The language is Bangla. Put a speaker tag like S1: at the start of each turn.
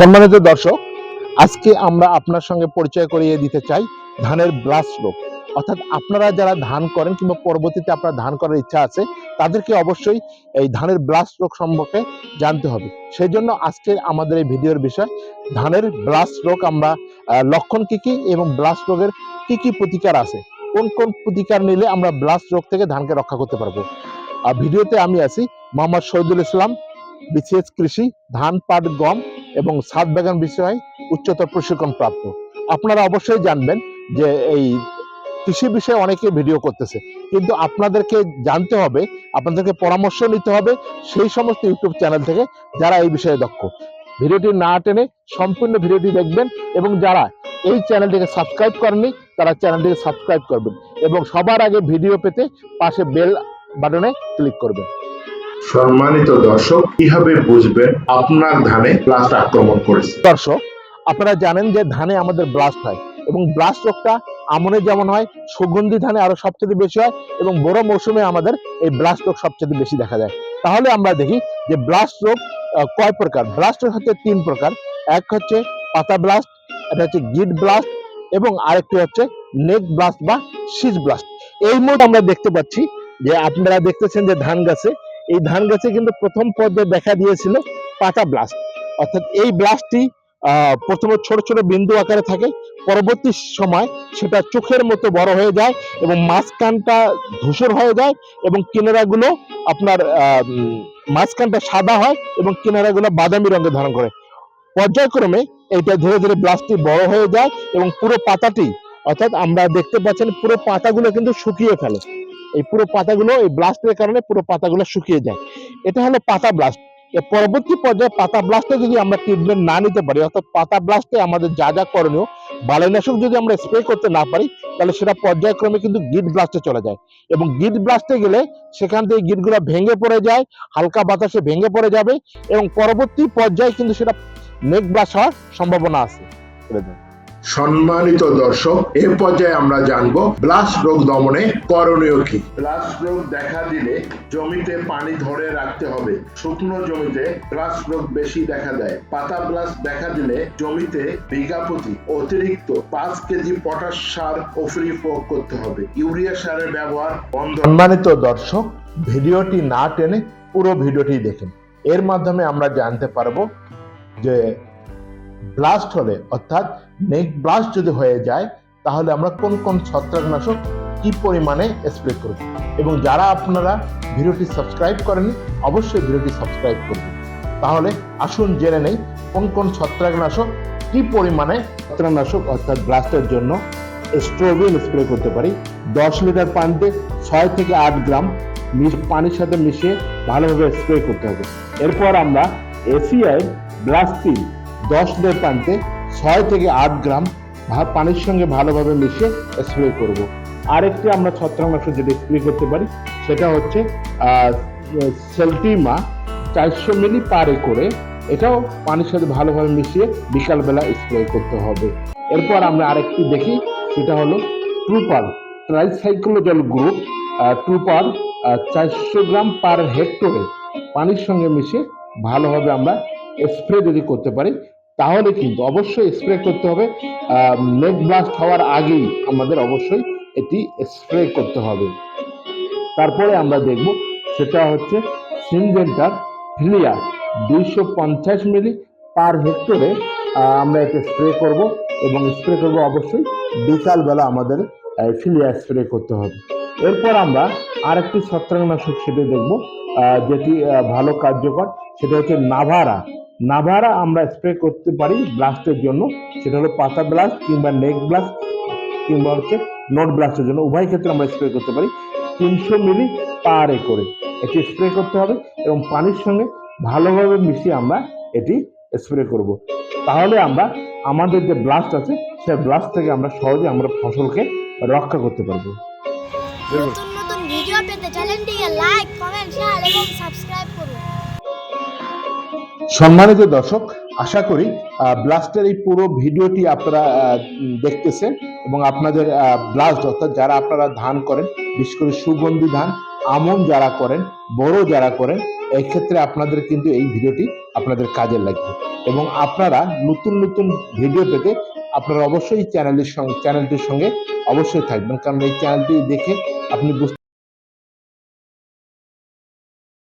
S1: সম্মানিত দর্শক, আজকে আমরা আপনার সঙ্গে পরিচয় করিয়ে দিতে চাই ধানের ব্লাস্ট রোগ। অর্থাৎ আপনারা যারা ধান করেন কিংবা পরবর্তীতে আপনার ধান করার ইচ্ছা আছে, তাদেরকে অবশ্যই এই ধানের ব্লাস্ট রোগ সম্পর্কে জানতে হবে। সেই জন্য আজকে আমাদের এই ভিডিওর বিষয়, ধানের ব্লাস্ট রোগ আমরা লক্ষণ কি কি এবং ব্লাস্ট রোগের কি কি প্রতিকার আছে? কোন কোন প্রতিকার নিলে আমরা ব্লাস্ট রোগ থেকে ধানকে রক্ষা করতে পারব? আর ভিডিওতে আমি আছি মোহাম্মদ শহীদুল ইসলাম বিসিএস কৃষি, ধান পাট গম এবং সাত বাগান বিষয়ে উচ্চতর প্রশিক্ষণ প্রাপ্ত। আপনারা অবশ্যই জানবেন যে এই কৃষি বিষয়ে অনেকে ভিডিও করতেছে। কিন্তু আপনাদেরকে জানতে হবে, আপনাদেরকে পরামর্শ নিতে হবে সেই সমস্ত ইউটিউব চ্যানেল থেকে যারা এই বিষয়ে দক্ষ। ভিডিওটি না টেনে সম্পূর্ণ ভিডিওটি দেখবেন এবং যারা এই চ্যানেলটিকে সাবস্ক্রাইব করেননি, তারা চ্যানেলটিকে সাবস্ক্রাইব করবেন এবং সবার আগে ভিডিও পেতে পাশে বেল বাটনে ক্লিক করবেন।
S2: সম্মানিত দর্শক, কীভাবে বুঝবেন আপনার ধানে প্লাস্ট আক্রমণ করেছে?
S1: দর্শক, আপনারা জানেন যে ধানে আমাদের ব্লাস্ট হয় এবং ব্লাস্ট রোগটা আমনে যেমন হয়, সুগন্ধি ধানে আরও সবচেয়ে বেশি হয় এবং বড় মৌসুমে আমাদের এই ব্লাস্ট রোগ সবচেয়ে বেশি দেখা যায়। তাহলে আমরা দেখি যে ব্লাস্ট রোগ কয় প্রকার? ব্লাস্ট রোগ হচ্ছে তিন প্রকার। এক হচ্ছে পাতা ব্লাস্ট এটা হচ্ছে গিট ব্লাস্ট এবং আরেকটি হচ্ছে নেক ব্লাস্ট বা শীষ ব্লাস্ট এই মুহূর্তে আমরা দেখতে পাচ্ছি যে আপনারা দেখতেছেন যে ধান গাছে এই ধান গাছে কিন্তু প্রথম পর্যায়ে দেখা দিয়েছিল পাতা ব্লাস্ট অর্থাৎ এই ব্লাস্টটি প্রথমে ছোট ছোট বিন্দু আকারে থাকে, পরবর্তী সময় সেটা চোখের মতো বড় হয়ে যায় এবং মাঝখানটা ধূসর হয়ে যায় এবং কিনারাগুলো আপনার মাঝখানটা সাদা হয় এবং কিনারাগুলো বাদামি রঙে ধারণ করে। পর্যায়ক্রমে এটা ধীরে ধীরে ব্লাস্টটি বড় হয়ে যায় এবং পুরো পাতাটি, অর্থাৎ আমরা দেখতে পাচ্ছেন পুরো পাতাগুলো কিন্তু শুকিয়ে ফেলে। এই পুরো পাতাগুলো, এই ব্লাস্টের কারণে পুরো পাতাগুলো শুকিয়ে যায়। এটা হলো পাতা ব্লাস্ট পরবর্তী পর্যায়ে পাতা ব্লাস্টে যদি আমরা ট্রিটমেন্ট না নিতে পারি, অর্থাৎ পাতা ব্লাস্টে আমাদের যা যা করণীয় বালাইনাশক যদি আমরা স্প্রে করতে না পারি, তাহলে সেটা পর্যায়ক্রমে কিন্তু গিট ব্লাস্টে চলে যায়। এবং গিট ব্লাস্টে গেলে সেখান থেকে গিটগুলো ভেঙে পড়ে যায়, হালকা বাতাসে ভেঙে পড়ে যাবে এবং পরবর্তী পর্যায়ে কিন্তু সেটা নেক ব্লাস্ট হওয়ার সম্ভাবনা আছে।
S2: সম্মানিত দর্শক এ পর্যায়ে আমরা জানব ব্লাস্ট রোগ দমনে করণীয় কি। ব্লাস্ট রোগ দেখা দিলে জমিতে পানি ধরে রাখতে হবে। শুকনো জমিতে ব্লাস্ট রোগ বেশি দেখা দেয়। পাতা ব্লাস্ট দেখা দিলে জমিতে বিঘা প্রতি অতিরিক্ত পাঁচ কেজি পটাশ সার ওফরি প্রয়োগ করতে হবে। ইউরিয়া সারের ব্যবহার বন্ধ।
S1: সম্মানিত দর্শক ভিডিওটি না টেনে পুরো ভিডিওটি দেখেন। এর মাধ্যমে আমরা জানতে পারব যে ব্লাস্ট হলে অর্থাৎ নেক ব্লাস্ট যদি হয়ে যায়, তাহলে আমরা কোন কোন ছত্রাকনাশক কি পরিমাণে স্প্রে করব? এবং যারা আপনারা ভিডিওটি সাবস্ক্রাইব করেনি অবশ্যই ভিডিওটি সাবস্ক্রাইব করবেন। তাহলে আসুন জেনে নেই কোন কোন ছত্রাকনাশক কি পরিমাণে ছত্রাকনাশক, অর্থাৎ ব্লাস্টের জন্য স্ট্রোবিন স্প্রে করতে পারি। দশ লিটার পানিতে ছয় থেকে আট গ্রাম পানির সাথে মিশিয়ে ভালোভাবে স্প্রে করতে হবে। এরপর আমরা এসিআই ব্লাস্টিন দশ লিটার পানিতে ছয় থেকে আট গ্রাম পানির সঙ্গে ভালোভাবে মিশিয়ে স্প্রে করব। আরেকটি আমরা ছত্রাকনাশক যেটা স্প্রে করতে পারি, সেটা হচ্ছে সেলটিমা চারশো মিলি পারে করে এটাও পানির সাথে ভালোভাবে মিশিয়ে বিকালবেলা স্প্রে করতে হবে। এরপর আমরা আরেকটি দেখি, সেটা হলো ট্রুপার ট্রাইসাইক্লোজল গ্রুপ ট্রুপার চারশো গ্রাম পার হেক্টরে পানির সঙ্গে মিশিয়ে ভালোভাবে আমরা স্প্রে যদি করতে পারি, তাহলে কিন্তু অবশ্যই স্প্রে করতে হবে। নেক ব্লাস্ট হওয়ার আগেই আমাদের অবশ্যই এটি স্প্রে করতে হবে। তারপরে আমরা দেখব, সেটা হচ্ছে সিনজেন্টার ফিলিয়া দুইশো পঞ্চাশ মিলি পার হেক্টরে আমরা এতে স্প্রে করব এবং স্প্রে করব অবশ্যই বিকালবেলা আমাদের ফিলিয়া স্প্রে করতে হবে। এরপর আমরা আরেকটি ছত্রাকনাশক সেটা দেখব যেটি ভালো কার্যকর, সেটা হচ্ছে নাভারা নাভারা আমরা স্প্রে করতে পারি ব্লাস্টের জন্য। সেটা হলো পাতা ব্লাস্ট কিংবা নেক ব্লাস্ট কিংবা হচ্ছে নোট ব্লাস্টের জন্য। উভয় ক্ষেত্রে আমরা স্প্রে করতে পারি তিনশো মিলি পার করে এটি স্প্রে করতে হবে এবং পানির সঙ্গে ভালোভাবে মিশিয়ে আমরা এটি স্প্রে করব। তাহলে আমরা আমাদের যে ব্লাস্ট আছে, সেই ব্লাস্ট থেকে আমরা সহজে আমরা ফসলকে রক্ষা করতে পারব।
S3: নতুন নতুন ভিডিও পেতে চ্যানেলটিকে লাইক কমেন্ট শেয়ার এবং সাবস্ক্রাইব করুন।
S1: সম্মানিত দর্শক, আশা করি ব্লাস্টের এই পুরো ভিডিওটি আপনারা দেখতেছেন এবং আপনাদের ব্লাস্ট অর্থাৎ যারা আপনারা ধান করেন, বিশেষ করে সুগন্ধি ধান, আমন যারা করেন, বড় যারা করেন, এই ক্ষেত্রে আপনাদের কিন্তু এই ভিডিওটি আপনাদের কাজে লাগবে। এবং আপনারা নতুন নতুন ভিডিও পেতে আপনারা অবশ্যই চ্যানেলের সঙ্গে, চ্যানেলটির সঙ্গে অবশ্যই থাকবেন। কারণ এই চ্যানেলটি দেখে আপনি বুঝতে